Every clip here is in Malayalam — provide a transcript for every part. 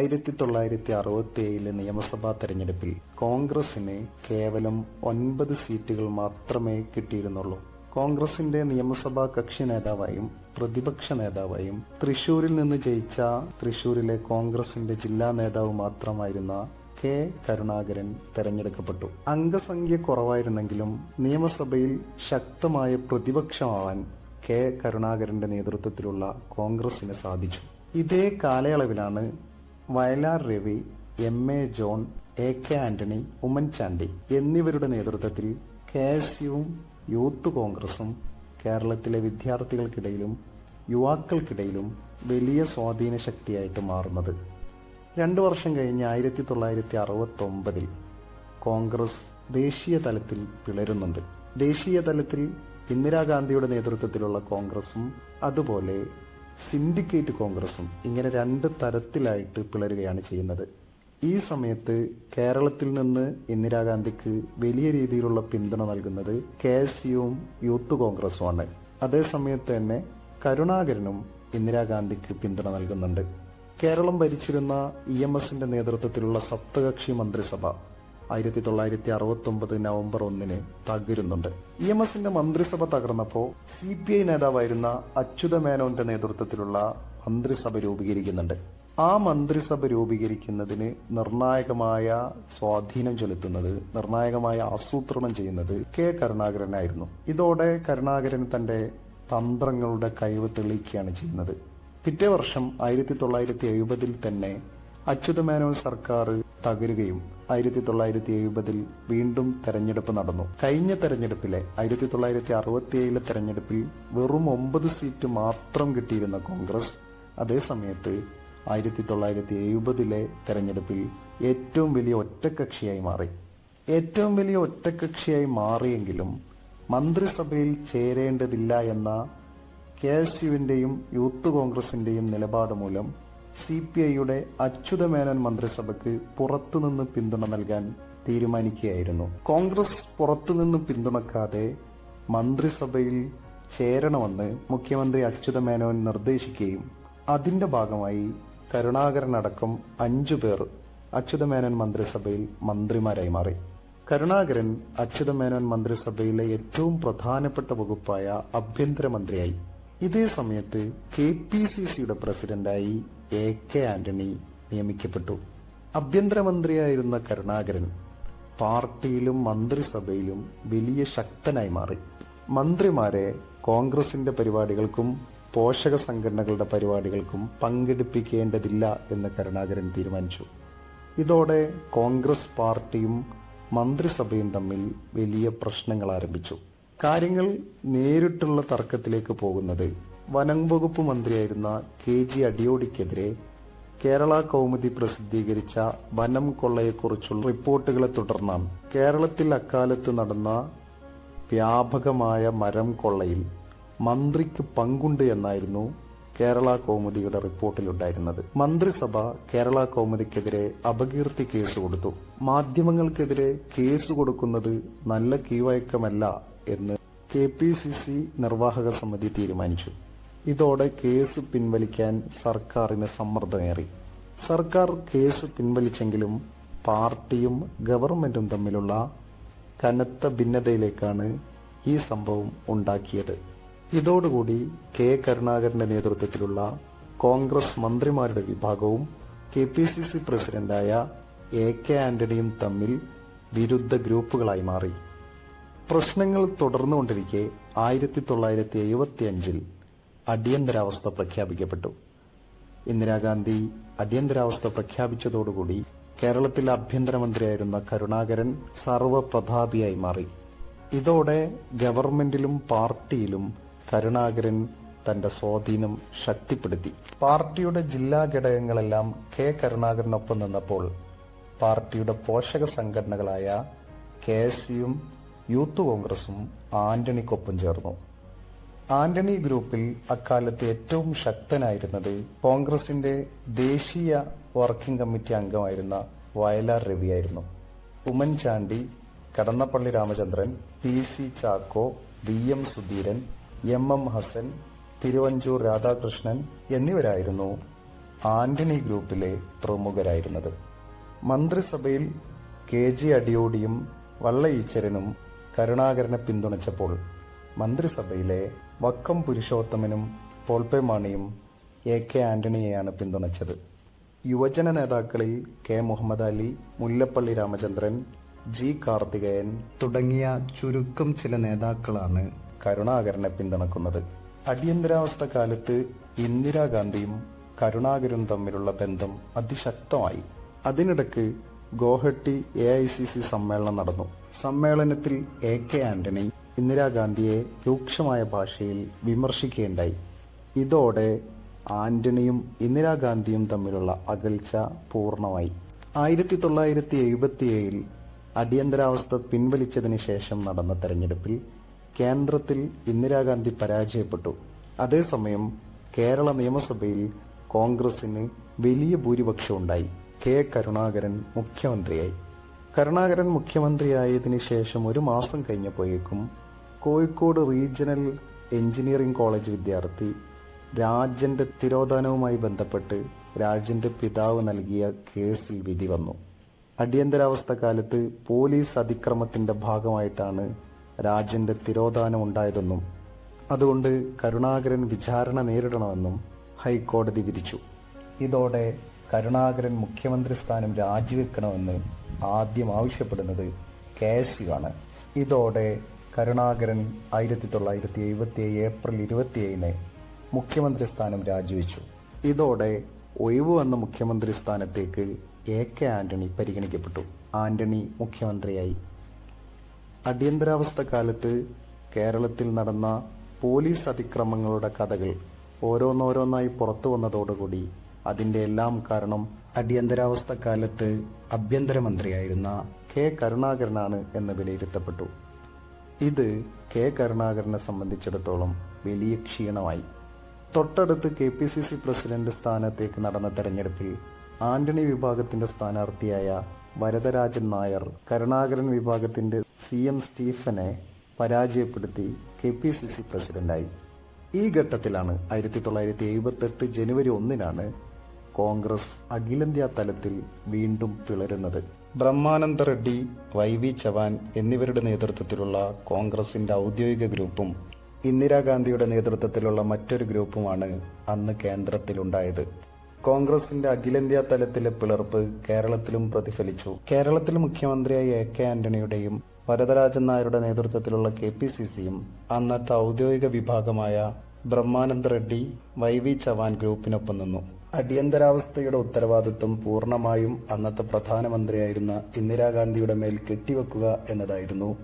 ആയിരത്തി തൊള്ളായിരത്തി അറുപത്തി ഏഴിലെ നിയമസഭാ തെരഞ്ഞെടുപ്പിൽ കോൺഗ്രസിന് കേവലം ഒൻപത് സീറ്റുകൾ മാത്രമേ കിട്ടിയിരുന്നുള്ളൂ. കോൺഗ്രസിന്റെ നിയമസഭാ കക്ഷി നേതാവായും പ്രതിപക്ഷ നേതാവായും തൃശൂരിൽ നിന്ന് ജയിച്ച തൃശൂരിലെ കോൺഗ്രസിന്റെ ജില്ലാ നേതാവ് മാത്രമായിരുന്ന കെ കരുണാകരൻ തെരഞ്ഞെടുക്കപ്പെട്ടു. അംഗസംഖ്യ കുറവായിരുന്നെങ്കിലും നിയമസഭയിൽ ശക്തമായ പ്രതിപക്ഷമാവാൻ കെ കരുണാകരന്റെ നേതൃത്വത്തിലുള്ള കോൺഗ്രസിന് സാധിച്ചു. ഇതേ കാലയളവിലാണ് Vayalar Ravi M A John A K Antony Oommen Chandy എന്നിവരുടെ നേതൃത്വത്തിൽ കെ എസ് യുവും യൂത്ത് കോൺഗ്രസും കേരളത്തിലെ വിദ്യാർത്ഥികൾക്കിടയിലും യുവാക്കൾക്കിടയിലും വലിയ സ്വാധീന ശക്തിയായിട്ട് മാറുന്നത്. രണ്ടു വർഷം കഴിഞ്ഞ് ആയിരത്തി തൊള്ളായിരത്തി അറുപത്തി ഒമ്പതിൽ കോൺഗ്രസ് ദേശീയ തലത്തിൽ പിളരുന്നുണ്ട്. ദേശീയ തലത്തിൽ ഇന്ദിരാഗാന്ധിയുടെ നേതൃത്വത്തിലുള്ള കോൺഗ്രസും അതുപോലെ സിൻഡിക്കേറ്റ് കോൺഗ്രസും ഇങ്ങനെ രണ്ട് തരത്തിലായിട്ട് പിളരുകയാണ് ചെയ്യുന്നത്. ഈ സമയത്ത് കേരളത്തിൽ നിന്ന് ഇന്ദിരാഗാന്ധിക്ക് വലിയ രീതിയിലുള്ള പിന്തുണ നൽകുന്നത് കെ എസ് യുവും യൂത്ത് കോൺഗ്രസുമാണ്. അതേസമയത്ത് തന്നെ കരുണാകരനും ഇന്ദിരാഗാന്ധിക്ക് പിന്തുണ നൽകുന്നുണ്ട്. കേരളം ഭരിച്ചിരുന്ന ഇ എം എസിന്റെ നേതൃത്വത്തിലുള്ള സപ്തകക്ഷി മന്ത്രിസഭ ആയിരത്തി തൊള്ളായിരത്തി അറുപത്തി ഒമ്പത് നവംബർ ഒന്നിന് തകരുന്നുണ്ട്. ഇ എം എസിന്റെ മന്ത്രിസഭ തകർന്നപ്പോൾ സി പി ഐ നേതാവായിരുന്ന അച്യുത മേനോന്റെ നേതൃത്വത്തിലുള്ള മന്ത്രിസഭ രൂപീകരിക്കുന്നുണ്ട്. ആ മന്ത്രിസഭ രൂപീകരിക്കുന്നതിന് നിർണായകമായ സ്വാധീനം ചെലുത്തുന്നത് നിർണായകമായ ആസൂത്രണം ചെയ്യുന്നത് കെ കരുണാകരനായിരുന്നു. ഇതോടെ കരുണാകരൻ തന്റെ തന്ത്രങ്ങളുടെ കഴിവ് തെളിയിക്കുകയാണ് ചെയ്യുന്നത്. പിറ്റേ വർഷം ആയിരത്തി തൊള്ളായിരത്തി എഴുപതിൽ തന്നെ അച്യുതമേനോൻ സർക്കാർ തകരുകയും ആയിരത്തി തൊള്ളായിരത്തി എഴുപതിൽ വീണ്ടും തെരഞ്ഞെടുപ്പ് നടന്നു. കഴിഞ്ഞ തെരഞ്ഞെടുപ്പിലെ ആയിരത്തി തൊള്ളായിരത്തി അറുപത്തി ഏഴിലെ തെരഞ്ഞെടുപ്പിൽ വെറും ഒമ്പത് സീറ്റ് മാത്രം കിട്ടിയിരുന്ന കോൺഗ്രസ് അതേസമയത്ത് ആയിരത്തി തൊള്ളായിരത്തി എഴുപതിലെ തെരഞ്ഞെടുപ്പിൽ ഏറ്റവും വലിയ ഒറ്റക്കക്ഷിയായി മാറി. ഏറ്റവും വലിയ ഒറ്റക്കക്ഷിയായി മാറിയെങ്കിലും മന്ത്രിസഭയിൽ ചേരേണ്ടതില്ല എന്ന കെ എസ് യുവിന്റെയും യൂത്ത് കോൺഗ്രസിന്റെയും നിലപാട് മൂലം സി പി ഐയുടെ അച്യുതമേനോൻ മന്ത്രിസഭയ്ക്ക് പുറത്തുനിന്ന് പിന്തുണ നൽകാൻ തീരുമാനിക്കുകയായിരുന്നു. കോൺഗ്രസ് പുറത്തുനിന്ന് പിന്തുണക്കാതെ മന്ത്രിസഭയിൽ ചേരണമെന്ന് മുഖ്യമന്ത്രി അച്യുതമേനോൻ നിർദ്ദേശിക്കുകയും അതിന്റെ ഭാഗമായി കരുണാകരൻ അടക്കം അഞ്ചു പേർ അച്യുതമേനോൻ മന്ത്രിസഭയിൽ മന്ത്രിമാരായി മാറി. കരുണാകരൻ അച്യുതമേനോൻ മന്ത്രിസഭയിലെ ഏറ്റവും പ്രധാനപ്പെട്ട വകുപ്പായ ആഭ്യന്തരമന്ത്രിയായി. ഇതേ സമയത്ത് കെ പി സി സിയുടെ പ്രസിഡന്റായി എ കെ ആന്റണി നിയമിക്കപ്പെട്ടു. ആഭ്യന്തരമന്ത്രിയായിരുന്ന കരുണാകരൻ പാർട്ടിയിലും മന്ത്രിസഭയിലും വലിയ ശക്തനായി മാറി. മന്ത്രിമാരെ കോൺഗ്രസിന്റെ പരിപാടികൾക്കും പോഷക സംഘടനകളുടെ പരിപാടികൾക്കും പങ്കെടുപ്പിക്കേണ്ടതില്ല എന്ന് കരുണാകരൻ തീരുമാനിച്ചു. ഇതോടെ കോൺഗ്രസ് പാർട്ടിയും മന്ത്രിസഭയും തമ്മിൽ വലിയ പ്രശ്നങ്ങൾ ആരംഭിച്ചു. കാര്യങ്ങൾ നേരിട്ടുള്ള തർക്കത്തിലേക്ക് പോകുന്നത് വനം വകുപ്പ് മന്ത്രിയായിരുന്ന കെ ജി അടിയോടിക്കെതിരെ കേരള കൗമുദി പ്രസിദ്ധീകരിച്ച വനം കൊള്ളയെക്കുറിച്ചുള്ള റിപ്പോർട്ടുകളെ തുടർന്നാണ് കേരളത്തിൽ അക്കാലത്ത് നടന്ന വ്യാപകമായ മരം കൊള്ളയിൽ മന്ത്രിക്ക് പങ്കുണ്ട് എന്നായിരുന്നു കേരള കൗമുദിയുടെ റിപ്പോർട്ടിലുണ്ടായിരുന്നത്. മന്ത്രിസഭ കേരള കൗമുദിക്കെതിരെ അപകീർത്തി കേസ് കൊടുത്തു. മാധ്യമങ്ങൾക്കെതിരെ കേസ് കൊടുക്കുന്നത് നല്ല കീഴ്വഴക്കമല്ല എന്ന് കെ പി സി സി നിർവാഹക സമിതി തീരുമാനിച്ചു. ഇതോടെ കേസ് പിൻവലിക്കാൻ സർക്കാരിന് സമ്മർദ്ദമേറി. സർക്കാർ കേസ് പിൻവലിച്ചെങ്കിലും പാർട്ടിയും ഗവൺമെന്റും തമ്മിലുള്ള കനത്ത ഭിന്നതയിലേക്കാണ് ഈ സംഭവം ഉണ്ടാക്കിയത്. ഇതോടുകൂടി കെ കരുണാകരന്റെ നേതൃത്വത്തിലുള്ള കോൺഗ്രസ് മന്ത്രിമാരുടെ വിഭാഗവും കെ പി സി സി പ്രസിഡന്റായ എ കെ ആന്റണിയും തമ്മിൽ വിരുദ്ധ ഗ്രൂപ്പുകളായി മാറി. പ്രശ്നങ്ങൾ തുടർന്നുകൊണ്ടിരിക്കെ ആയിരത്തി തൊള്ളായിരത്തി എഴുപത്തി അഞ്ചിൽ അടിയന്തരാവസ്ഥ പ്രഖ്യാപിക്കപ്പെട്ടു. ഇന്ദിരാഗാന്ധി അടിയന്തരാവസ്ഥ പ്രഖ്യാപിച്ചതോടുകൂടി കേരളത്തിലെ ആഭ്യന്തരമന്ത്രിയായിരുന്ന കരുണാകരൻ സർവപ്രതാപിയായി മാറി. ഇതോടെ ഗവൺമെന്റിലും പാർട്ടിയിലും കരുണാകരൻ തന്റെ സ്വാധീനം ശക്തിപ്പെടുത്തി. പാർട്ടിയുടെ ജില്ലാ ഘടകങ്ങളെല്ലാം കെ കരുണാകരനൊപ്പം നിന്നപ്പോൾ പാർട്ടിയുടെ പോഷക സംഘടനകളായ കെ എസ് യുവും യൂത്ത് കോൺഗ്രസും ആന്റണിക്കൊപ്പം ചേർന്നു. ആന്റണി ഗ്രൂപ്പിൽ അക്കാലത്ത് ഏറ്റവും ശക്തനായിരുന്നത് കോൺഗ്രസിന്റെ ദേശീയ വർക്കിംഗ് കമ്മിറ്റി അംഗമായിരുന്ന Vayalar രവിയായിരുന്നു Oommen Chandy Kadannappally Ramachandran P C Chacko V M Sudheeran M M Hassan Thiruvanchoor Radhakrishnan എന്നിവരായിരുന്നു ആന്റണി ഗ്രൂപ്പിലെ പ്രമുഖരായിരുന്നത്. മന്ത്രിസഭയിൽ കെ ജി അടിയോടിയും വള്ളയീച്ചരനും കരുണാകരനെ പിന്തുണച്ചപ്പോൾ മന്ത്രിസഭയിലെ വക്കം പുരുഷോത്തമനും പോൾപ്പെ മാണിയും എ കെ ആന്റണിയെയാണ് പിന്തുണച്ചത്. യുവജന നേതാക്കളിൽ കെ മുഹമ്മദ് അലി മുല്ലപ്പള്ളി രാമചന്ദ്രൻ ജി കാർത്തികേയൻ തുടങ്ങിയ ചുരുക്കം ചില നേതാക്കളാണ് കരുണാകരനെ പിന്തുണക്കുന്നത്. അടിയന്തരാവസ്ഥ കാലത്ത് ഇന്ദിരാഗാന്ധിയും കരുണാകരനും തമ്മിലുള്ള ബന്ധം അതിശക്തമായി. അതിനിടക്ക് Guwahati A I C C സമ്മേളനം നടന്നു. സമ്മേളനത്തിൽ എ കെ ആന്റണി ഇന്ദിരാഗാന്ധിയെ രൂക്ഷമായ ഭാഷയിൽ വിമർശിക്കുകയുണ്ടായി. ഇതോടെ ആന്റണിയും ഇന്ദിരാഗാന്ധിയും തമ്മിലുള്ള അകൽച്ച പൂർണമായി. ആയിരത്തി തൊള്ളായിരത്തി എഴുപത്തിയേഴിൽ അടിയന്തരാവസ്ഥ പിൻവലിച്ചതിന് ശേഷം നടന്ന തെരഞ്ഞെടുപ്പിൽ കേന്ദ്രത്തിൽ ഇന്ദിരാഗാന്ധി പരാജയപ്പെട്ടു. അതേസമയം കേരള നിയമസഭയിൽ കോൺഗ്രസിന് വലിയ ഭൂരിപക്ഷം ഉണ്ടായി. കെ കരുണാകരൻ മുഖ്യമന്ത്രിയായി. കരുണാകരൻ മുഖ്യമന്ത്രിയായതിനു ശേഷം ഒരു മാസം കഴിഞ്ഞപ്പോഴേക്കും കോഴിക്കോട് റീജിയണൽ എഞ്ചിനീയറിംഗ് കോളേജ് വിദ്യാർത്ഥി രാജന്റെ തിരോധാനവുമായി ബന്ധപ്പെട്ട് രാജന്റെ പിതാവ് നൽകിയ കേസിൽ വിധി വന്നു. അടിയന്തരാവസ്ഥ കാലത്ത് പോലീസ് അതിക്രമത്തിന്റെ ഭാഗമായിട്ടാണ് രാജന്റെ തിരോധാനം ഉണ്ടായതെന്നും അതുകൊണ്ട് കരുണാകരൻ വിചാരണ നേരിടണമെന്നും ഹൈക്കോടതി വിധിച്ചു. ഇതോടെ കരുണാകരൻ മുഖ്യമന്ത്രി സ്ഥാനം രാജിവെക്കണമെന്ന് ആദ്യം ആവശ്യപ്പെടുന്നത് കെ എസ് യു ആണ് ഇതോടെ കരുണാകരൻ ആയിരത്തി തൊള്ളായിരത്തി എഴുപത്തി ഏപ്രിൽ ഇരുപത്തിയേഴിന് മുഖ്യമന്ത്രി സ്ഥാനം രാജിവെച്ചു. ഇതോടെ ഒഴിവ് വന്ന മുഖ്യമന്ത്രി സ്ഥാനത്തേക്ക് എ കെ ആന്റണി പരിഗണിക്കപ്പെട്ടു. ആന്റണി മുഖ്യമന്ത്രിയായി. അടിയന്തരാവസ്ഥ കാലത്ത് കേരളത്തിൽ നടന്ന പോലീസ് അതിക്രമങ്ങളുടെ കഥകൾ ഓരോന്നോരോന്നായി പുറത്തു വന്നതോടുകൂടി അതിന്റെ എല്ലാം കാരണം അടിയന്തരാവസ്ഥ കാലത്ത് ആഭ്യന്തരമന്ത്രിയായിരുന്ന കെ കരുണാകരനാണ് എന്ന് വിലയിരുത്തപ്പെട്ടു. ഇത് കെ കരുണാകരനെ സംബന്ധിച്ചിടത്തോളം വലിയ ക്ഷീണമായി. തൊട്ടടുത്ത് K P C C president സ്ഥാനത്തേക്ക് നടന്ന തെരഞ്ഞെടുപ്പിൽ ആന്റണി വിഭാഗത്തിന്റെ സ്ഥാനാർത്ഥിയായ വരദരാജൻ നായർ കരുണാകരൻ വിഭാഗത്തിന്റെ സി എം സ്റ്റീഫനെ പരാജയപ്പെടുത്തി കെ പി സി സി പ്രസിഡന്റായി. ഈ ഘട്ടത്തിലാണ് ആയിരത്തി തൊള്ളായിരത്തി എഴുപത്തെട്ട് ജനുവരി ഒന്നിനാണ് കോൺഗ്രസ് അഖിലേന്ത്യാ തലത്തിൽ വീണ്ടും പിളരുന്നത്. ബ്രഹ്മാനന്ദ റെഡ്ഡി വൈ വി ചവാൻ എന്നിവരുടെ നേതൃത്വത്തിലുള്ള കോൺഗ്രസിന്റെ ഔദ്യോഗിക ഗ്രൂപ്പും ഇന്ദിരാഗാന്ധിയുടെ നേതൃത്വത്തിലുള്ള മറ്റൊരു ഗ്രൂപ്പുമാണ് അന്ന് കേന്ദ്രത്തിലുണ്ടായത്. കോൺഗ്രസിന്റെ അഖിലേന്ത്യാ തലത്തിലെ പിളർപ്പ് കേരളത്തിലും പ്രതിഫലിച്ചു. കേരളത്തിൽ മുഖ്യമന്ത്രിയായ എ കെ ആന്റണിയുടെയും വരദരാജൻ നായരുടെ നേതൃത്വത്തിലുള്ള കെ പി സി സിയും അന്നത്തെ ഔദ്യോഗിക വിഭാഗമായ ബ്രഹ്മാനന്ദ റെഡ്ഡി വൈ വി ചവാൻ ഗ്രൂപ്പിനൊപ്പം നിന്നു. അടിയന്തരാവസ്ഥയുടെ ഉത്തരവാദിത്വം പൂർണമായും അന്നത്തെ പ്രധാനമന്ത്രിയായിരുന്ന ഇന്ദിരാഗാന്ധിയുടെ മേൽ കെട്ടിവെക്കുക എന്നതായിരുന്നു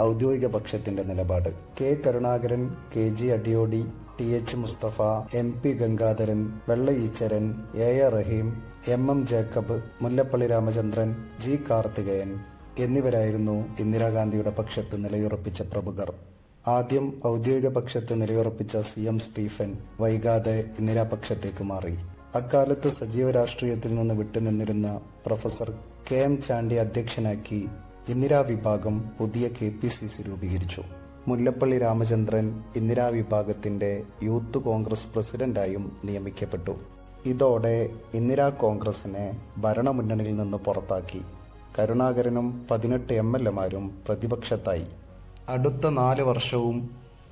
ഔദ്യോഗിക പക്ഷത്തിന്റെ നിലപാട്. K Karunakaran K G Adiyodi T H Mustafa M P Gangadharan Vella Eacharan A A Rahim M M Jacob Mullappally Ramachandran G Karthikeyan എന്നിവരായിരുന്നു ഇന്ദിരാഗാന്ധിയുടെ പക്ഷത്ത് നിലയുറപ്പിച്ച പ്രമുഖർ. ആദ്യം ഔദ്യോഗിക പക്ഷത്ത് നിലയുറപ്പിച്ച സി എം സ്റ്റീഫൻ വൈകാതെ ഇന്ദിരാപക്ഷത്തേക്ക് മാറി. അക്കാലത്ത് സജീവ രാഷ്ട്രീയത്തിൽ നിന്ന് വിട്ടുനിന്നിരുന്ന പ്രൊഫസർ കെ എം ചാണ്ടി അധ്യക്ഷനാക്കി ഇന്ദിരാ വിഭാഗം പുതിയ കെ പി സി സി രൂപീകരിച്ചു. മുല്ലപ്പള്ളി രാമചന്ദ്രൻ ഇന്ദിരാ വിഭാഗത്തിന്റെ യൂത്ത് കോൺഗ്രസ് പ്രസിഡന്റായും നിയമിക്കപ്പെട്ടു. ഇതോടെ ഇന്ദിരാ കോൺഗ്രസിനെ ഭരണമുന്നണിയിൽ നിന്ന് പുറത്താക്കി. കരുണാകരനും പതിനെട്ട് എം എൽ എമാരും പ്രതിപക്ഷത്തായി. അടുത്ത നാല് വർഷവും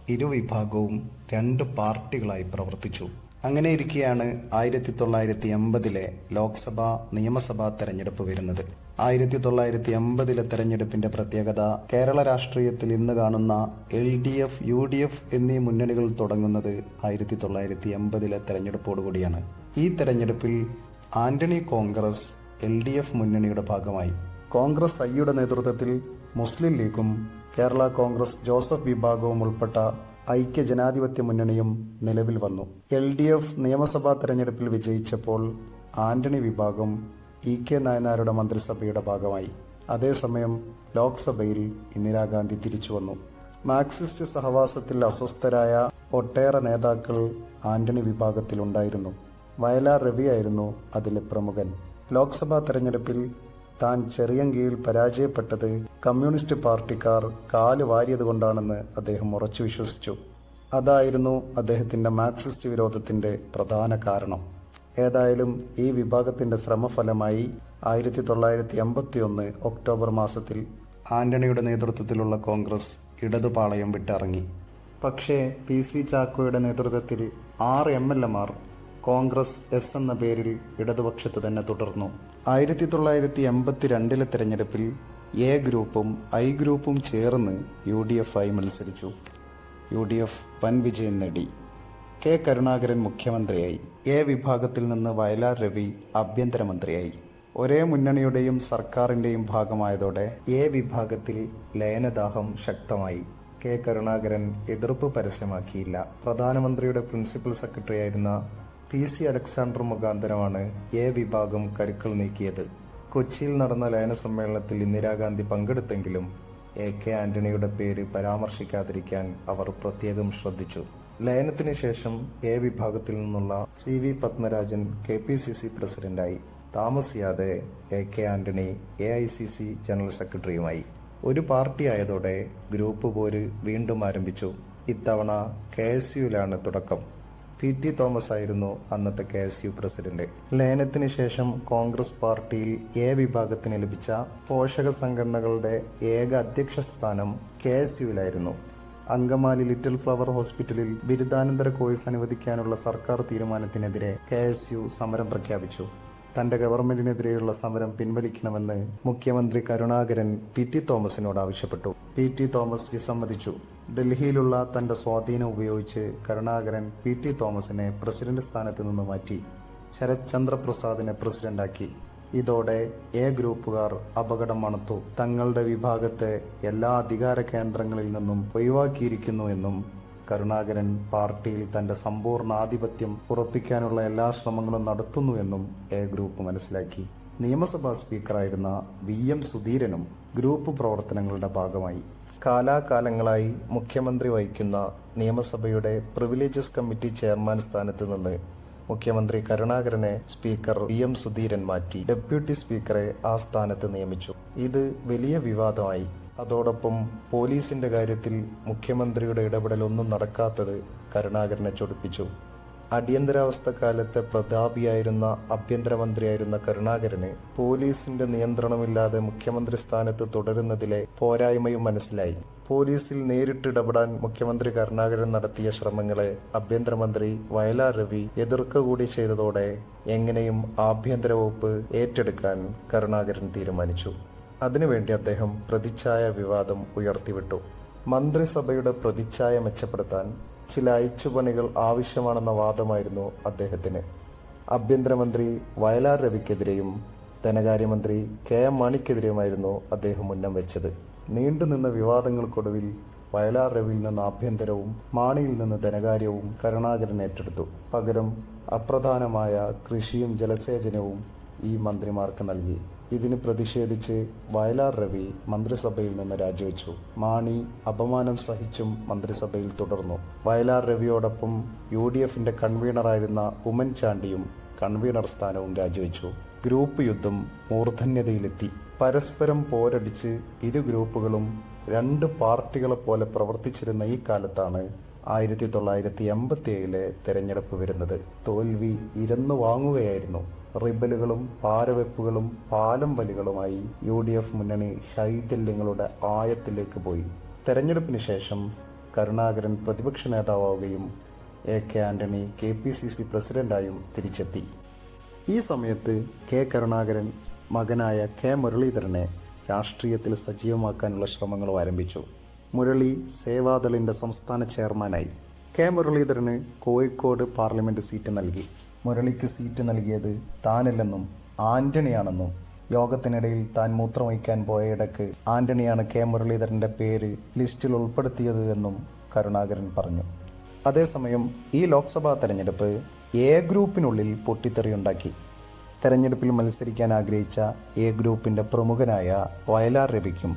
ഇരുവിഭാഗവും രണ്ട് പാർട്ടികളായി പ്രവർത്തിച്ചു. അങ്ങനെ ഇരിക്കെയാണ് ആയിരത്തി തൊള്ളായിരത്തി എൺപതിലെ ലോക്സഭാ നിയമസഭാ തെരഞ്ഞെടുപ്പ് വരുന്നത്. ആയിരത്തി തൊള്ളായിരത്തി എൺപതിലെ തെരഞ്ഞെടുപ്പിന്റെ പ്രത്യേകത കേരള രാഷ്ട്രീയത്തിൽ ഇന്ന് കാണുന്ന L D F U D F എന്നീ മുന്നണികൾ തുടങ്ങുന്നത് ആയിരത്തി തൊള്ളായിരത്തി എൺപതിലെ തെരഞ്ഞെടുപ്പോടുകൂടിയാണ് ഈ തെരഞ്ഞെടുപ്പിൽ Antony Congress L D F മുന്നണിയുടെ ഭാഗമായി. കോൺഗ്രസ് ഐയുടെ നേതൃത്വത്തിൽ മുസ്ലിം ലീഗും കേരള കോൺഗ്രസ് ജോസഫ് വിഭാഗവും ഉൾപ്പെട്ട ഐക്യ ജനാധിപത്യ മുന്നണിയും നിലവിൽ വന്നു. എൽ ഡി എഫ് നിയമസഭാ തെരഞ്ഞെടുപ്പിൽ വിജയിച്ചപ്പോൾ ആന്റണി വിഭാഗം ഇ കെ നായനാരുടെ മന്ത്രിസഭയുടെ ഭാഗമായി. അതേസമയം ലോക്സഭയിൽ ഇന്ദിരാഗാന്ധി തിരിച്ചു വന്നു. മാർക്സിസ്റ്റ് സഹവാസത്തിൽ അസ്വസ്ഥരായ ഒട്ടേറെ നേതാക്കൾ ആന്റണി വിഭാഗത്തിലുണ്ടായിരുന്നു. വയലാർ രവിയായിരുന്നു അതിലെ പ്രമുഖൻ. ലോക്സഭാ തെരഞ്ഞെടുപ്പിൽ താൻ ചെറിയങ്കിയിൽ പരാജയപ്പെട്ടത് കമ്മ്യൂണിസ്റ്റ് പാർട്ടിക്കാർ കാൽ വാരിയതുകൊണ്ടാണെന്ന് അദ്ദേഹം ഉറച്ചു വിശ്വസിച്ചു. അതായിരുന്നു അദ്ദേഹത്തിന്റെ മാർക്സിസ്റ്റ് വിരോധത്തിന്റെ പ്രധാന കാരണം. ഏതായാലും ഈ വിഭാഗത്തിന്റെ ശ്രമഫലമായി ആയിരത്തി തൊള്ളായിരത്തി എൺപത്തി ഒന്ന് ഒക്ടോബർ മാസത്തിൽ ആന്റണിയുടെ നേതൃത്വത്തിലുള്ള കോൺഗ്രസ് ഇടതുപാളയം വിട്ടിറങ്ങി. പക്ഷേ പി സി ചാക്കോയുടെ നേതൃത്വത്തിൽ ആറ് എം എൽ എമാർ കോൺഗ്രസ് എസ് എന്ന പേരിൽ ഇടതുപക്ഷത്ത് തന്നെ തുടർന്നു. ആയിരത്തി തൊള്ളായിരത്തി എൺപത്തി രണ്ടിലെ തെരഞ്ഞെടുപ്പിൽ എ ഗ്രൂപ്പും ഐ ഗ്രൂപ്പും ചേർന്ന് യു ഡി എഫ് ആയി മത്സരിച്ചു. യു ഡി എഫ് വൻ വിജയം നേടി. കെ കരുണാകരൻ മുഖ്യമന്ത്രിയായി. എ വിഭാഗത്തിൽ നിന്ന് വയലാർ രവി ആഭ്യന്തരമന്ത്രിയായി. ഒരേ മുന്നണിയുടെയും സർക്കാരിന്റെയും ഭാഗമായതോടെ എ വിഭാഗത്തിൽ ലയനദാഹം ശക്തമായി. കെ കരുണാകരൻ എതിർപ്പ് പരസ്യമാക്കിയില്ല. പ്രധാനമന്ത്രിയുടെ പ്രിൻസിപ്പൽ സെക്രട്ടറിയായിരുന്ന പി സി അലക്സാണ്ടർ മുഖാന്തരമാണ് എ വിഭാഗം കരുക്കൾ നീക്കിയത്. കൊച്ചിയിൽ നടന്ന ലയന സമ്മേളനത്തിൽ ഇന്ദിരാഗാന്ധി പങ്കെടുത്തെങ്കിലും എ കെ ആന്റണിയുടെ പേര് പരാമർശിക്കാതിരിക്കാൻ അവർ പ്രത്യേകം ശ്രദ്ധിച്ചു. ലയനത്തിന് ശേഷം എ വിഭാഗത്തിൽ നിന്നുള്ള C V Padmarajan K P C C പ്രസിഡന്റായി. താമസിയാതെ A K Antony A I C C general സെക്രട്ടറിയുമായി. ഒരു പാർട്ടി ആയതോടെ ഗ്രൂപ്പ് പോര് വീണ്ടും ആരംഭിച്ചു. ഇത്തവണ കെ എസ് യുവിലാണ് തുടക്കം. പി ടി തോമസ് ആയിരുന്നു അന്നത്തെ കെ എസ് യു പ്രസിഡന്റ്. ലയനത്തിന് ശേഷം കോൺഗ്രസ് പാർട്ടിയിൽ എ വിഭാഗത്തിന് ലഭിച്ച പോഷക സംഘടനകളുടെ ഏക അധ്യക്ഷ സ്ഥാനം കെ എസ് യുവിലായിരുന്നു. അങ്കമാലി ലിറ്റിൽ ഫ്ലവർ ഹോസ്പിറ്റലിൽ ബിരുദാനന്തര കോഴ്സ് അനുവദിക്കാനുള്ള സർക്കാർ തീരുമാനത്തിനെതിരെ കെ എസ് യു സമരം പ്രഖ്യാപിച്ചു. തന്റെ ഗവൺമെന്റിനെതിരെയുള്ള സമരം പിൻവലിക്കണമെന്ന് മുഖ്യമന്ത്രി കരുണാകരൻ പി ടി തോമസിനോട് ആവശ്യപ്പെട്ടു. പി ടി തോമസ് വിസമ്മതിച്ചു. ഡൽഹിയിലുള്ള തന്റെ സ്വാധീനം ഉപയോഗിച്ച് കരുണാകരൻ പി ടി തോമസിനെ പ്രസിഡന്റ് സ്ഥാനത്ത് നിന്ന് മാറ്റി. ശരത് ചന്ദ്രപ്രസാദിനെ പ്രസിഡന്റാക്കി. ഇതോടെ എ ഗ്രൂപ്പുകാർ അപകടം മണത്തു. തങ്ങളുടെ വിഭാഗത്തെ എല്ലാ അധികാര കേന്ദ്രങ്ങളിൽ നിന്നും ഒഴിവാക്കിയിരിക്കുന്നു എന്നും കരുണാകരൻ പാർട്ടിയിൽ തന്റെ സമ്പൂർണ ആധിപത്യം ഉറപ്പിക്കാനുള്ള എല്ലാ ശ്രമങ്ങളും നടത്തുന്നുവെന്നും എ ഗ്രൂപ്പ് മനസ്സിലാക്കി. നിയമസഭാ സ്പീക്കറായിരുന്ന വി എം സുധീരനും ഗ്രൂപ്പ് പ്രവർത്തനങ്ങളുടെ ഭാഗമായി. കാലാകാലങ്ങളായി മുഖ്യമന്ത്രി വഹിക്കുന്ന നിയമസഭയുടെ പ്രിവിലേജസ് കമ്മിറ്റി ചെയർമാൻ സ്ഥാനത്ത് നിന്ന് മുഖ്യമന്ത്രി കരുണാകരനെ സ്പീക്കർ വി എം സുധീരൻ മാറ്റി ഡെപ്യൂട്ടി സ്പീക്കറെ ആ സ്ഥാനത്ത് നിയമിച്ചു. ഇത് വലിയ വിവാദമായി. അതോടൊപ്പം പോലീസിന്റെ കാര്യത്തിൽ മുഖ്യമന്ത്രിയുടെ ഇടപെടൽ ഒന്നും നടക്കാത്തത് കരുണാകരനെ ചൊടിപ്പിച്ചു. അടിയന്തരാവസ്ഥ കാലത്തെ പ്രതാപിയായിരുന്ന ആഭ്യന്തരമന്ത്രിയായിരുന്ന കരുണാകരന് പോലീസിന്റെ നിയന്ത്രണമില്ലാതെ മുഖ്യമന്ത്രി സ്ഥാനത്ത് തുടരുന്നതിലെ പോരായ്മയും മനസ്സിലായി. പോലീസിൽ നേരിട്ട് ഇടപെടാൻ മുഖ്യമന്ത്രി കരുണാകരൻ നടത്തിയ ശ്രമങ്ങളെ ആഭ്യന്തരമന്ത്രി വയലാർ രവി എതിർക്കുകൂടി ചെയ്തതോടെ എങ്ങനെയും ആഭ്യന്തര വകുപ്പ് ഏറ്റെടുക്കാൻ കരുണാകരൻ തീരുമാനിച്ചു. അതിനുവേണ്ടി അദ്ദേഹം പ്രതിച്ഛായ വിവാദം ഉയർത്തിവിട്ടു. മന്ത്രിസഭയുടെ പ്രതിച്ഛായ മെച്ചപ്പെടുത്താൻ ചില അയച്ചുപണികൾ ആവശ്യമാണെന്ന വാദമായിരുന്നു അദ്ദേഹത്തിന്. ആഭ്യന്തരമന്ത്രി വയലാർ രവിക്കെതിരെയും ധനകാര്യമന്ത്രി കെ എം മാണിക്കെതിരെയുമായിരുന്നു അദ്ദേഹം ഉന്നം വെച്ചത്. നീണ്ടുനിന്ന വിവാദങ്ങൾക്കൊടുവിൽ വയലാർ രവിയിൽ നിന്ന് ആഭ്യന്തരവും മാണിയിൽ നിന്ന് ധനകാര്യവും കരുണാകരൻ ഏറ്റെടുത്തു. പകരം അപ്രധാനമായ കൃഷിയും ജലസേചനവും ഈ മന്ത്രിമാർക്ക് നൽകി. ഇതിന് പ്രതിഷേധിച്ച് വയലാർ രവി മന്ത്രിസഭയിൽ നിന്ന് രാജിവെച്ചു. മാണി അപമാനം സഹിച്ചും മന്ത്രിസഭയിൽ തുടർന്നു. വയലാർ രവിയോടൊപ്പം യു ഡി എഫിന്റെ കൺവീനറായിരുന്ന ഉമ്മൻചാണ്ടിയും കൺവീനർ സ്ഥാനവും രാജിവെച്ചു. ഗ്രൂപ്പ് യുദ്ധം മൂർധന്യതയിലെത്തി. പരസ്പരം പോരടിച്ച് ഇരു ഗ്രൂപ്പുകളും രണ്ട് പാർട്ടികളെ പോലെ പ്രവർത്തിച്ചിരുന്ന ഈ കാലത്താണ് ആയിരത്തി തൊള്ളായിരത്തി എൺപത്തി ഏഴിലെ തെരഞ്ഞെടുപ്പ് വരുന്നത്. തോൽവി ഇരന്നു വാങ്ങുകയായിരുന്നു. റിബലുകളും പാരവെപ്പുകളും പാലം വലികളുമായി യു ഡി എഫ് മുന്നണി ശൈഥല്യങ്ങളുടെ ആയത്തിലേക്ക് പോയി. തെരഞ്ഞെടുപ്പിന് ശേഷം കരുണാകരൻ പ്രതിപക്ഷ നേതാവുകയും A K Antony K P C C പ്രസിഡന്റായും തിരിച്ചെത്തി. ഈ സമയത്ത് കെ കരുണാകരൻ മകനായ കെ മുരളീധരനെ രാഷ്ട്രീയത്തിൽ സജീവമാക്കാനുള്ള ശ്രമങ്ങളും ആരംഭിച്ചു. മുരളി സേവാദളിന്റെ സംസ്ഥാന ചെയർമാനായി. കെ മുരളീധരന് കോഴിക്കോട് പാർലമെന്റ് സീറ്റ് നൽകി. മുരളിക്ക് സീറ്റ് നൽകിയത് താനല്ലെന്നും ആന്റണിയാണെന്നും യോഗത്തിനിടയിൽ താൻ മൂത്രമൊഴിക്കാൻ ഇടയ്ക്ക് ആന്റണിയാണ് കെ മുരളീധരന്റെ പേര് ലിസ്റ്റിൽ ഉൾപ്പെടുത്തിയത് എന്നും കരുണാകരൻ പറഞ്ഞു. അതേസമയം ഈ ലോക്സഭാ തെരഞ്ഞെടുപ്പ് എ ഗ്രൂപ്പിനുള്ളിൽ പൊട്ടിത്തെറിയുണ്ടാക്കി തെരഞ്ഞെടുപ്പിൽ മത്സരിക്കാൻ ആഗ്രഹിച്ച എ ഗ്രൂപ്പിന്റെ പ്രമുഖനായ വയലാർ രവിക്കും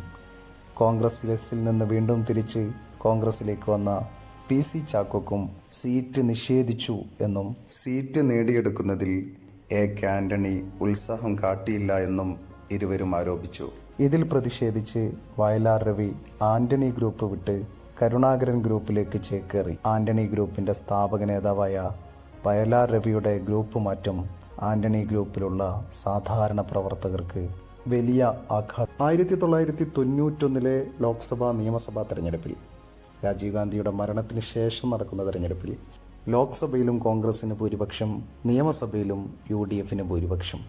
കോൺഗ്രസ് ലെസ്സിൽ നിന്ന് വീണ്ടും തിരിച്ച് കോൺഗ്രസിലേക്ക് വന്ന പി സി ചാക്കോക്കും സീറ്റ് നിഷേധിച്ചു എന്നും സീറ്റ് നേടിയെടുക്കുന്നതിൽ എ കെ ആന്റണി ഉത്സാഹം കാട്ടിയില്ല എന്നും ഇരുവരും ആരോപിച്ചു. ഇതിൽ പ്രതിഷേധിച്ച് വയലാർ രവി ആന്റണി ഗ്രൂപ്പ് വിട്ട് കരുണാകരൻ ഗ്രൂപ്പിലേക്ക് ചേക്കേറി. ആന്റണി ഗ്രൂപ്പിന്റെ സ്ഥാപക നേതാവായ വയലാർ രവിയുടെ ഗ്രൂപ്പ് മാറ്റം ആന്റണി ഗ്രൂപ്പിലുള്ള സാധാരണ പ്രവർത്തകർക്ക് വലിയ ആഘാതം. ആയിരത്തി തൊള്ളായിരത്തി തൊണ്ണൂറ്റൊന്നിലെ ലോക്സഭാ നിയമസഭാ തെരഞ്ഞെടുപ്പിൽ രാജീവ് ഗാന്ധിയുടെ മരണത്തിന് ശേഷം നടക്കുന്ന തെരഞ്ഞെടുപ്പിൽ ലോക്സഭയിലും കോൺഗ്രസിന് ഭൂരിപക്ഷം നിയമസഭയിലും യു ഡി എഫിന് ഭൂരിപക്ഷം.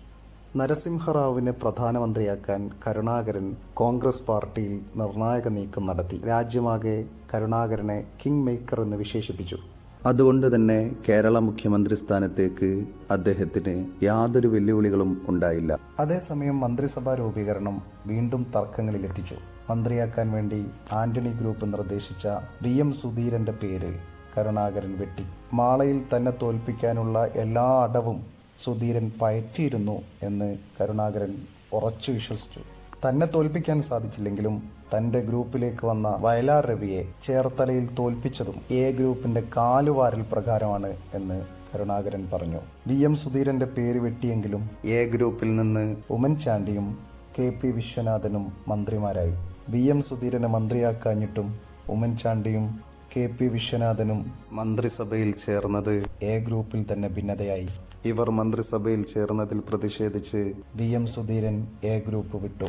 നരസിംഹറാവുവിനെ പ്രധാനമന്ത്രിയാക്കാൻ കരുണാകരൻ കോൺഗ്രസ് പാർട്ടിയിൽ നിർണായക നീക്കം നടത്തി. രാജ്യമാകെ കരുണാകരനെ കിങ് മേക്കർ എന്ന് വിശേഷിപ്പിച്ചു. അതുകൊണ്ട് തന്നെ കേരള മുഖ്യമന്ത്രി സ്ഥാനത്തേക്ക് അദ്ദേഹത്തിന് യാതൊരു വെല്ലുവിളികളും ഉണ്ടായില്ല. അതേസമയം മന്ത്രിസഭാ രൂപീകരണം വീണ്ടും തർക്കങ്ങളിലെത്തിച്ചു. മന്ത്രിയാക്കാൻ വേണ്ടി ആന്റണി ഗ്രൂപ്പ് നിർദ്ദേശിച്ച വി എം സുധീരന്റെ പേര് കരുണാകരൻ വെട്ടി. മാളയിൽ തന്നെ തോൽപ്പിക്കാനുള്ള എല്ലാ അടവും സുധീരൻ പയറ്റിയിരുന്നു എന്ന് കരുണാകരൻ ഉറച്ചു വിശ്വസിച്ചു. തന്നെ തോൽപ്പിക്കാൻ സാധിച്ചില്ലെങ്കിലും തന്റെ ഗ്രൂപ്പിലേക്ക് വന്ന വയലാർ രവിയെ ചേർത്തലയിൽ തോൽപ്പിച്ചതും എ ഗ്രൂപ്പിന്റെ കാലുവാരൽ പ്രകാരമാണ് എന്ന് കരുണാകരൻ പറഞ്ഞു. വി എം സുധീരന്റെ പേര് വെട്ടിയെങ്കിലും എ ഗ്രൂപ്പിൽ നിന്ന് ഉമ്മൻചാണ്ടിയും കെ പി വിശ്വനാഥനും മന്ത്രിമാരായി. വി എം സുധീരനെ മന്ത്രിയാക്കാഞ്ഞിട്ടും ഉമ്മൻചാണ്ടിയും കെ പി വിശ്വനാഥനും മന്ത്രിസഭയിൽ ചേർന്നത് എ ഗ്രൂപ്പിൽ തന്നെ ഭിന്നതയായി. ഇവർ മന്ത്രിസഭയിൽ ചേർന്നതിൽ പ്രതിഷേധിച്ച് V M Sudheeran A group വിട്ടു.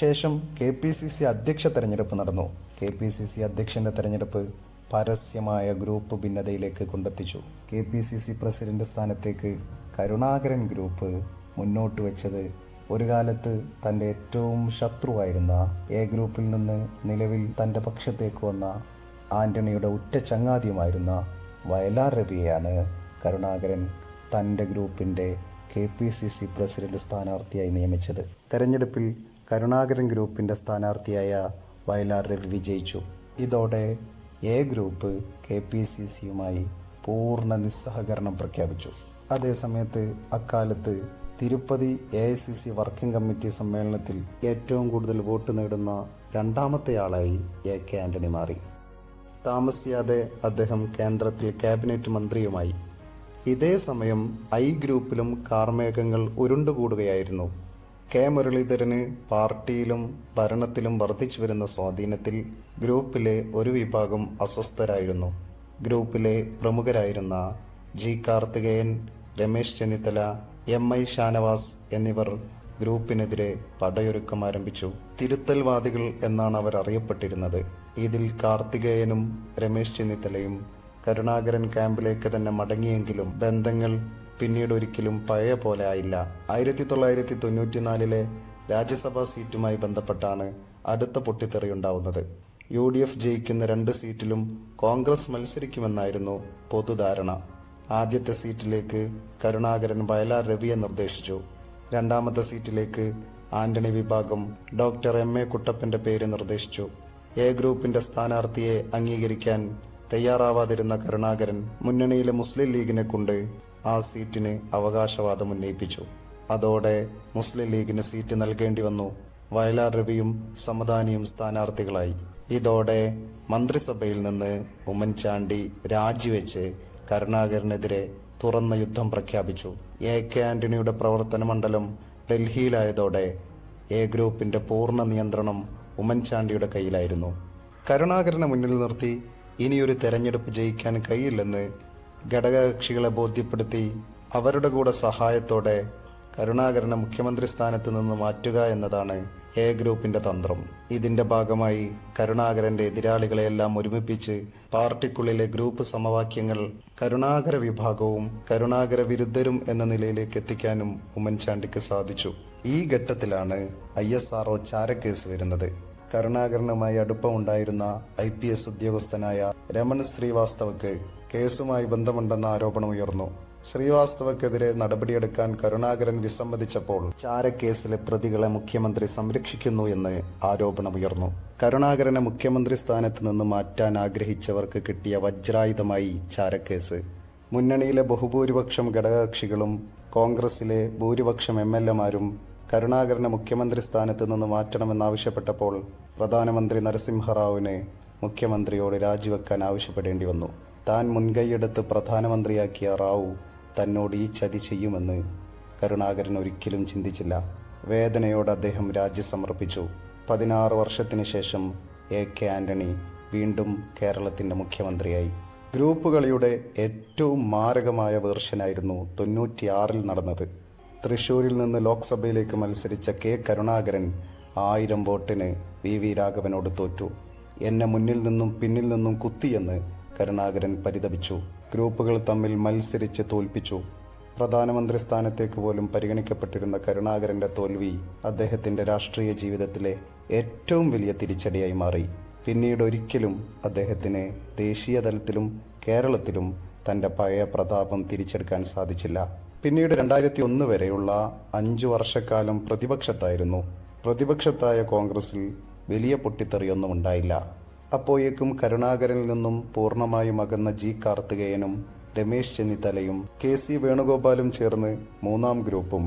ശേഷം കെ പി സി സി അധ്യക്ഷ തെരഞ്ഞെടുപ്പ് നടന്നു. കെ പി സി സി അധ്യക്ഷന്റെ തെരഞ്ഞെടുപ്പ് പരസ്യമായ ഗ്രൂപ്പ് ഭിന്നതയിലേക്ക് കൊണ്ടെത്തിച്ചു. K P C C president സ്ഥാനത്തേക്ക് കരുണാകരൻ ഗ്രൂപ്പ് മുന്നോട്ട് വെച്ചത് ഒരു കാലത്ത് തന്റെ ഏറ്റവും ശത്രുവായിരുന്ന എ ഗ്രൂപ്പിൽ നിന്ന് നിലവിൽ തന്റെ പക്ഷത്തേക്ക് വന്ന ആന്റണിയുടെ ഉറ്റ ചങ്ങാതിയുമായിരുന്ന വയലാർ രവിയെയാണ് കരുണാകരൻ തന്റെ ഗ്രൂപ്പിന്റെ K P C C president സ്ഥാനാർത്ഥിയായി നിയമിച്ചത്. തെരഞ്ഞെടുപ്പിൽ കരുണാകരൻ ഗ്രൂപ്പിന്റെ സ്ഥാനാർത്ഥിയായ വയലാർ രവി വിജയിച്ചു. ഇതോടെ A group K P C സിയുമായി പൂർണ നിസ്സഹകരണം പ്രഖ്യാപിച്ചു. അതേസമയത്ത് അക്കാലത്ത് Tirupati A I C C working committee സമ്മേളനത്തിൽ ഏറ്റവും കൂടുതൽ വോട്ട് നേടുന്ന രണ്ടാമത്തെയാളായി എ കെ ആന്റണി മാറി. താമസിയാതെ അദ്ദേഹം കേന്ദ്രത്തിൽ ക്യാബിനറ്റ് മന്ത്രിയുമായി. ഇതേ സമയം ഐ ഗ്രൂപ്പിലും കാർമേഘങ്ങൾ ഉരുണ്ടുകൂടുകയായിരുന്നു. കെ മുരളീധരന് പാർട്ടിയിലും ഭരണത്തിലും വർദ്ധിച്ചു വരുന്ന സ്വാധീനത്തിൽ ഗ്രൂപ്പിലെ ഒരു വിഭാഗം അസ്വസ്ഥരായിരുന്നു. ഗ്രൂപ്പിലെ പ്രമുഖരായിരുന്ന G Karthikeyan Ramesh Chennithala M I Shanavas എന്നിവർ ഗ്രൂപ്പിനെതിരെ പടയൊരുക്കം ആരംഭിച്ചു തിരുത്തൽവാദികൾ എന്നാണ് അവർ അറിയപ്പെട്ടിരുന്നത്. ഇതിൽ കാർത്തികേയനും രമേശ് ചെന്നിത്തലയും കരുണാകരൻ ക്യാമ്പിലേക്ക് തന്നെ മടങ്ങിയെങ്കിലും ബന്ധങ്ങൾ പിന്നീട് ഒരിക്കലും പഴയ പോലെ ആയില്ല. ആയിരത്തി തൊള്ളായിരത്തി തൊണ്ണൂറ്റിനാലിലെ രാജ്യസഭാ സീറ്റുമായി ബന്ധപ്പെട്ടാണ് അടുത്ത പൊട്ടിത്തെറിയുണ്ടാവുന്നത് യു ഡി എഫ് ജയിക്കുന്ന രണ്ട് സീറ്റിലും കോൺഗ്രസ് മത്സരിക്കുമെന്നായിരുന്നു പൊതുധാരണ. ആദ്യത്തെ സീറ്റിലേക്ക് കരുണാകരൻ വയലാർ രവിയെ നിർദ്ദേശിച്ചു. രണ്ടാമത്തെ സീറ്റിലേക്ക് ആന്റണി വിഭാഗം ഡോക്ടർ എം. എ. കുട്ടപ്പന്റെ പേര് നിർദ്ദേശിച്ചു. എ ഗ്രൂപ്പിന്റെ സ്ഥാനാർത്ഥിയെ അംഗീകരിക്കാൻ തയ്യാറാവാതിരുന്ന കരുണാകരൻ മുന്നണിയിലെ മുസ്ലിം ലീഗിനെ കൊണ്ട് ആ സീറ്റിന് അവകാശവാദം ഉന്നയിപ്പിച്ചു. അതോടെ മുസ്ലിം ലീഗിന് സീറ്റ് നൽകേണ്ടി വന്നു. വയലാർ രവിയും സമദാനിയും സ്ഥാനാർത്ഥികളായി. ഇതോടെ മന്ത്രിസഭയിൽ നിന്ന് ഉമ്മൻചാണ്ടി രാജിവെച്ച് കരുണാകരനെതിരെ തുറന്ന യുദ്ധം പ്രഖ്യാപിച്ചു. എ. കെ. ആന്റണിയുടെ പ്രവർത്തന മണ്ഡലം ഡൽഹിയിലായതോടെ എ ഗ്രൂപ്പിന്റെ പൂർണ നിയന്ത്രണം ഉമ്മൻചാണ്ടിയുടെ കയ്യിലായിരുന്നു. കരുണാകരനെ മുന്നിൽ നിർത്തി ഇനിയൊരു തെരഞ്ഞെടുപ്പ് ജയിക്കാൻ കഴിയില്ലെന്ന് ഘടകകക്ഷികളെ ബോധ്യപ്പെടുത്തി അവരുടെ കൂടെ സഹായത്തോടെ കരുണാകരനെ മുഖ്യമന്ത്രി സ്ഥാനത്ത് നിന്ന് മാറ്റുക എന്നതാണ് എ ഗ്രൂപ്പിന്റെ തന്ത്രം. ഇതിന്റെ ഭാഗമായി കരുണാകരന്റെ എതിരാളികളെയെല്ലാം ഒരുമിപ്പിച്ച് പാർട്ടിക്കുള്ളിലെ ഗ്രൂപ്പ് സമവാക്യങ്ങൾ കരുണാകര വിഭാഗവും കരുണാകര വിരുദ്ധരും എന്ന നിലയിലേക്ക് എത്തിക്കാനും ഉമ്മൻചാണ്ടിക്ക് സാധിച്ചു. ഈ ഘട്ടത്തിലാണ് ഐ എസ് ആർഒ ചാരക്കേസ് വരുന്നത്. കരുണാകരനുമായി അടുപ്പമുണ്ടായിരുന്ന ഐ പി എസ് ഉദ്യോഗസ്ഥനായ രമൺ ശ്രീവാസ്തവക്ക് കേസുമായി ബന്ധമുണ്ടെന്ന ആരോപണം ഉയർന്നു ശ്രീവാസ്തവക്കെതിരെ നടപടിയെടുക്കാൻ കരുണാകരൻ വിസമ്മതിച്ചപ്പോൾ ചാരക്കേസിലെ പ്രതികളെ മുഖ്യമന്ത്രി സംരക്ഷിക്കുന്നു എന്ന് ആരോപണമുയർന്നു. കരുണാകരനെ മുഖ്യമന്ത്രി സ്ഥാനത്ത് നിന്ന് മാറ്റാൻ ആഗ്രഹിച്ചവർക്ക് കിട്ടിയ വജ്രായുധമായി ചാരക്കേസ്. മുന്നണിയിലെ ബഹുഭൂരിപക്ഷം ഘടകകക്ഷികളും കോൺഗ്രസിലെ ഭൂരിപക്ഷം എം എൽ എമാരും കരുണാകരനെ മുഖ്യമന്ത്രി സ്ഥാനത്ത് നിന്ന് മാറ്റണമെന്നാവശ്യപ്പെട്ടപ്പോൾ പ്രധാനമന്ത്രി നരസിംഹറാവുവിന് മുഖ്യമന്ത്രിയോട് രാജിവെക്കാൻ ആവശ്യപ്പെടേണ്ടി വന്നു. താൻ മുൻകൈയെടുത്ത് പ്രധാനമന്ത്രിയാക്കിയ റാവു തന്നോട് ഈ ചതി ചെയ്യുമെന്ന് കരുണാകരൻ ഒരിക്കലും ചിന്തിച്ചില്ല. വേദനയോട് അദ്ദേഹം രാജി സമർപ്പിച്ചു പതിനാറ് വർഷത്തിന് ശേഷം എ കെ ആന്റണി വീണ്ടും കേരളത്തിന്റെ മുഖ്യമന്ത്രിയായി. ഗ്രൂപ്പ് കളിയുടെ ഏറ്റവും മാരകമായ വേർഷനായിരുന്നു തൊണ്ണൂറ്റിയാറിൽ നടന്നത്. തൃശൂരിൽ നിന്ന് ലോക്സഭയിലേക്ക് മത്സരിച്ച കെ കരുണാകരൻ ആയിരം വോട്ടിന് വി വി രാഘവനോട് തോറ്റു. എന്നെ മുന്നിൽ നിന്നും പിന്നിൽ നിന്നും കുത്തിയെന്ന് കരുണാകരൻ പരിതപിച്ചു. ഗ്രൂപ്പുകൾ തമ്മിൽ മത്സരിച്ച് തോൽപ്പിച്ചു. പ്രധാനമന്ത്രി സ്ഥാനത്തേക്ക് പോലും പരിഗണിക്കപ്പെട്ടിരുന്ന കരുണാകരന്റെ തോൽവി അദ്ദേഹത്തിന്റെ രാഷ്ട്രീയ ജീവിതത്തിലെ ഏറ്റവും വലിയ തിരിച്ചടിയായി മാറി. പിന്നീട് ഒരിക്കലും അദ്ദേഹത്തിന് ദേശീയ തലത്തിലും കേരളത്തിലും തന്റെ പഴയ പ്രതാപം തിരിച്ചെടുക്കാൻ സാധിച്ചില്ല. പിന്നീട് രണ്ടായിരത്തി ഒന്ന് വരെയുള്ള അഞ്ചു വർഷക്കാലം പ്രതിപക്ഷത്തായിരുന്നു. പ്രതിപക്ഷത്തായ കോൺഗ്രസിൽ വലിയ പൊട്ടിത്തെറിയൊന്നും ഉണ്ടായില്ല. അപ്പോഴേക്കും കരുണാകരനിൽ നിന്നും പൂർണമായും അകന്ന ജി കാർത്തികേയനും രമേശ് ചെന്നിത്തലയും കെ സി വേണുഗോപാലും ചേർന്ന് മൂന്നാം ഗ്രൂപ്പും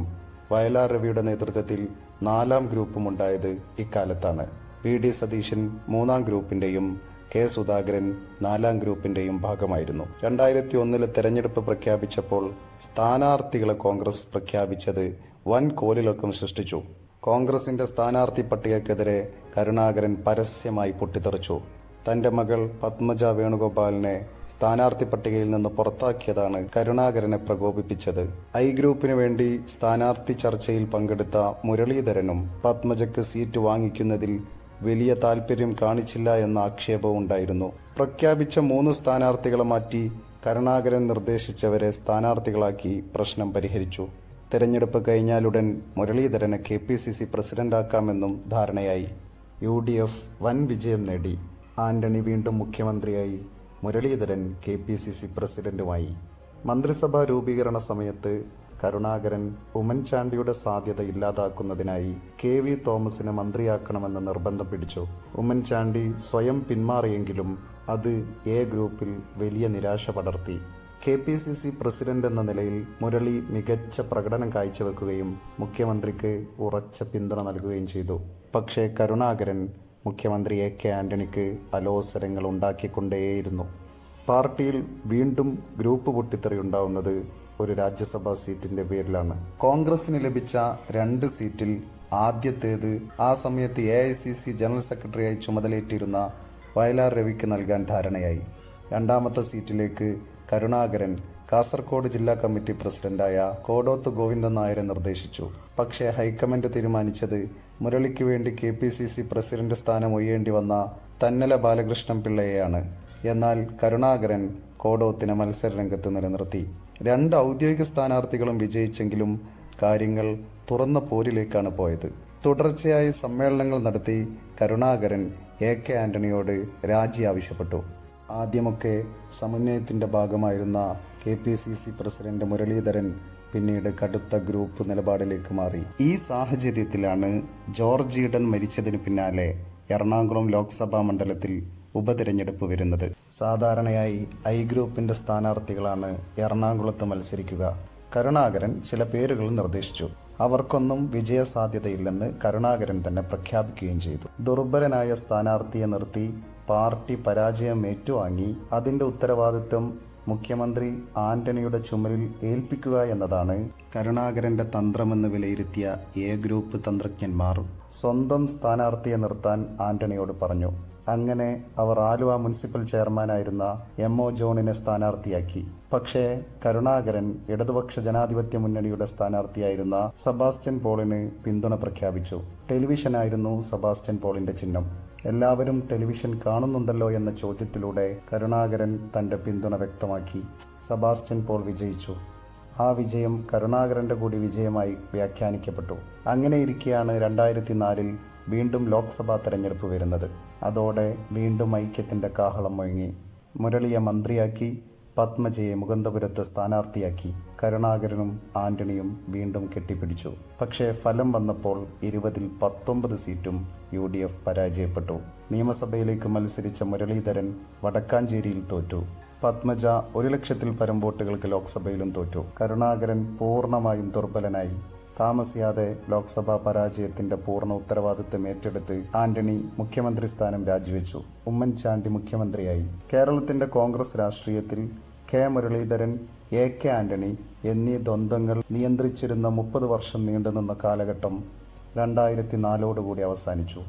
വയലാർ രവിയുടെ നേതൃത്വത്തിൽ നാലാം ഗ്രൂപ്പും ഉണ്ടായത് ഇക്കാലത്താണ്. വി ഡി സതീശൻ മൂന്നാം ഗ്രൂപ്പിന്റെയും കെ സുധാകരൻ നാലാം ഗ്രൂപ്പിന്റെയും ഭാഗമായിരുന്നു. രണ്ടായിരത്തി ഒന്നിലെ തെരഞ്ഞെടുപ്പ് പ്രഖ്യാപിച്ചപ്പോൾ സ്ഥാനാർത്ഥികളെ കോൺഗ്രസ് പ്രഖ്യാപിച്ചത് വൻ കോലിളക്കം സൃഷ്ടിച്ചു. കോൺഗ്രസിന്റെ സ്ഥാനാർത്ഥി പട്ടികക്കെതിരെ കരുണാകരൻ പരസ്യമായി പൊട്ടിത്തെറിച്ചു. തന്റെ മകൾ പത്മജ വേണുഗോപാലിനെ സ്ഥാനാർത്ഥി പട്ടികയിൽ നിന്ന് പുറത്താക്കിയതാണ് കരുണാകരനെ പ്രകോപിപ്പിച്ചത്. ഐ ഗ്രൂപ്പിനു വേണ്ടി സ്ഥാനാർത്ഥി ചർച്ചയിൽ പങ്കെടുത്ത മുരളീധരനും പത്മജയ്ക്ക് സീറ്റ് വാങ്ങിക്കുന്നതിൽ വലിയ താൽപ്പര്യം കാണിച്ചില്ല എന്ന ആക്ഷേപവും ഉണ്ടായിരുന്നു. പ്രഖ്യാപിച്ച മൂന്ന് സ്ഥാനാർത്ഥികളെ മാറ്റി കരുണാകരൻ നിർദ്ദേശിച്ചവരെ സ്ഥാനാർത്ഥികളാക്കി പ്രശ്നം പരിഹരിച്ചു. തെരഞ്ഞെടുപ്പ് കഴിഞ്ഞാലുടൻ മുരളീധരനെ കെ പി സി സി പ്രസിഡന്റാക്കാമെന്നും ധാരണയായി. യു ഡി എഫ് വൻ വിജയം നേടി. ആന്റണി വീണ്ടും മുഖ്യമന്ത്രിയായി. Muraleedharan K P C C പ്രസിഡന്റുമായി. മന്ത്രിസഭാ രൂപീകരണ സമയത്ത് കരുണാകരൻ ഉമ്മൻചാണ്ടിയുടെ സാധ്യത ഇല്ലാതാക്കുന്നതിനായി കെ വി തോമസിനെ മന്ത്രിയാക്കണമെന്ന് നിർബന്ധം പിടിച്ചു. ഉമ്മൻചാണ്ടി സ്വയം പിന്മാറിയെങ്കിലും അത് എ ഗ്രൂപ്പിൽ വലിയ നിരാശ പടർത്തി. K P C C president എന്ന നിലയിൽ മുരളി മികച്ച പ്രകടനം കാഴ്ചവെക്കുകയും മുഖ്യമന്ത്രിക്ക് ഉറച്ച പിന്തുണ നൽകുകയും ചെയ്തു. പക്ഷേ കരുണാകരൻ മുഖ്യമന്ത്രി എ കെ ആന്റണിക്ക് അലോസരങ്ങൾ ഉണ്ടാക്കിക്കൊണ്ടേയിരുന്നു. പാർട്ടിയിൽ വീണ്ടും ഗ്രൂപ്പ് പൊട്ടിത്തെറി ഉണ്ടാവുന്നത് ഒരു രാജ്യസഭാ സീറ്റിന്റെ പേരിലാണ്. കോൺഗ്രസിന് ലഭിച്ച രണ്ട് സീറ്റിൽ ആദ്യത്തേത് ആ സമയത്ത് A I C C general സെക്രട്ടറിയായി ചുമതലയേറ്റിരുന്ന വയലാർ രവിക്ക് നൽകാൻ ധാരണയായി. രണ്ടാമത്തെ സീറ്റിലേക്ക് കരുണാകരൻ കാസർഗോഡ് ജില്ലാ കമ്മിറ്റി പ്രസിഡന്റായ കോടോത്ത് ഗോവിന്ദൻ നായരെ നിർദ്ദേശിച്ചു. പക്ഷേ ഹൈക്കമാൻഡ് തീരുമാനിച്ചത് മുരളിക്ക് വേണ്ടി K P C C president സ്ഥാനം ഒയ്യേണ്ടി വന്ന തന്നല ബാലകൃഷ്ണൻ പിള്ളയെയാണ്. എന്നാൽ കരുണാകരൻ കോടോത്തിനെ മത്സരരംഗത്ത് നിലനിർത്തി. രണ്ട് ഔദ്യോഗിക സ്ഥാനാർത്ഥികളും വിജയിച്ചെങ്കിലും കാര്യങ്ങൾ തുറന്ന പോരിലേക്കാണ് പോയത്. തുടർച്ചയായി സമ്മേളനങ്ങൾ നടത്തി കരുണാകരൻ എ കെ ആന്റണിയോട് രാജി ആവശ്യപ്പെട്ടു. ആദ്യമൊക്കെ സമന്വയത്തിന്റെ ഭാഗമായിരുന്ന K P C C president Muraleedharan പിന്നീട് കടുത്ത ഗ്രൂപ്പ് നിലപാടിലേക്ക് മാറി. ഈ സാഹചര്യത്തിലാണ് ജോർജ് ഈഡൻ മരിച്ചതിന് പിന്നാലെ എറണാകുളം ലോക്സഭാ മണ്ഡലത്തിൽ ഉപതിരഞ്ഞെടുപ്പ് വരുന്നത്. സാധാരണയായി ഐ ഗ്രൂപ്പിന്റെ സ്ഥാനാർത്ഥികളാണ് എറണാകുളത്ത് മത്സരിക്കുക. കരുണാകരൻ ചില പേരുകൾ നിർദ്ദേശിച്ചു. അവർക്കൊന്നും വിജയസാധ്യതയില്ലെന്ന് കരുണാകരൻ തന്നെ പ്രഖ്യാപിക്കുകയും ചെയ്തു. ദുർബലനായ സ്ഥാനാർത്ഥിയെ നിർത്തി പാർട്ടി പരാജയം ഏറ്റുവാങ്ങി അതിന്റെ ഉത്തരവാദിത്വം മുഖ്യമന്ത്രി ആന്റണിയുടെ ചുമലിൽ ഏൽപ്പിക്കുക എന്നതാണ് കരുണാകരന്റെ തന്ത്രമെന്ന് വിലയിരുത്തിയ എ ഗ്രൂപ്പ് തന്ത്രജ്ഞന്മാർ. സ്വന്തം സ്ഥാനാർത്ഥിയെ നിർത്താൻ ആന്റണിയോട് പറഞ്ഞു. അങ്ങനെ അവർ ആലുവ മുനിസിപ്പൽ ചെയർമാനായിരുന്ന എം ഒ ജോണിനെ സ്ഥാനാർത്ഥിയാക്കി. പക്ഷേ കരുണാകരൻ ഇടതുപക്ഷ ജനാധിപത്യ മുന്നണിയുടെ സ്ഥാനാർത്ഥിയായിരുന്ന സബാസ്റ്റ്യൻ പോളിന് പിന്തുണ പ്രഖ്യാപിച്ചു. ടെലിവിഷനായിരുന്നു സബാസ്റ്റ്യൻ പോളിന്റെ ചിഹ്നം. എല്ലാവരും ടെലിവിഷൻ കാണുന്നുണ്ടല്ലോ എന്ന ചോദ്യത്തിലൂടെ കരുണാകരൻ തന്റെ പിന്തുണ വ്യക്തമാക്കി. സബാസ്റ്റ്യൻ പോൾ വിജയിച്ചു. ആ വിജയം കരുണാകരന്റെ കൂടി വിജയമായി വ്യാഖ്യാനിക്കപ്പെട്ടു. അങ്ങനെ ഇരിക്കെയാണ് രണ്ടായിരത്തി നാലിൽ വീണ്ടും ലോക്സഭാ തെരഞ്ഞെടുപ്പ് വരുന്നത്. അതോടെ വീണ്ടും ഐക്യത്തിന്റെ കാഹളം മുഴങ്ങി. മുരളിയെ മന്ത്രിയാക്കി. പത്മജയെ മുകന്തപുരത്ത് സ്ഥാനാർത്ഥിയാക്കി കരുണാകരനും ആന്റണിയും വീണ്ടും കെട്ടിപ്പിടിച്ചു. പക്ഷേ ഫലം വന്നപ്പോൾ ഇരുപതിൽ പത്തൊമ്പത് സീറ്റും യു ഡി എഫ് പരാജയപ്പെട്ടു. നിയമസഭയിലേക്ക് മത്സരിച്ച മുരളീധരൻ വടക്കാഞ്ചേരിയിൽ തോറ്റു. പത്മജ ഒരു ലക്ഷത്തിൽ പരം വോട്ടുകൾക്ക് ലോക്സഭയിലും തോറ്റു. കരുണാകരൻ പൂർണമായും ദുർബലനായി. താമസിയാതെ ലോക്സഭാ പരാജയത്തിന്റെ പൂർണ ഉത്തരവാദിത്തം ഏറ്റെടുത്ത് ആന്റണി മുഖ്യമന്ത്രി സ്ഥാനം രാജിവെച്ചു. ഉമ്മൻചാണ്ടി മുഖ്യമന്ത്രിയായി. കേരളത്തിന്റെ കോൺഗ്രസ് രാഷ്ട്രീയത്തിൽ K. Muraleedharan A. K. Antony എന്നീ ദ്വന്ദ്ങ്ങൾ നിയന്ത്രിച്ചിരുന്ന മുപ്പത് വർഷം നീണ്ടുനിന്ന കാലഘട്ടം രണ്ടായിരത്തി നാലോടുകൂടി അവസാനിച്ചു.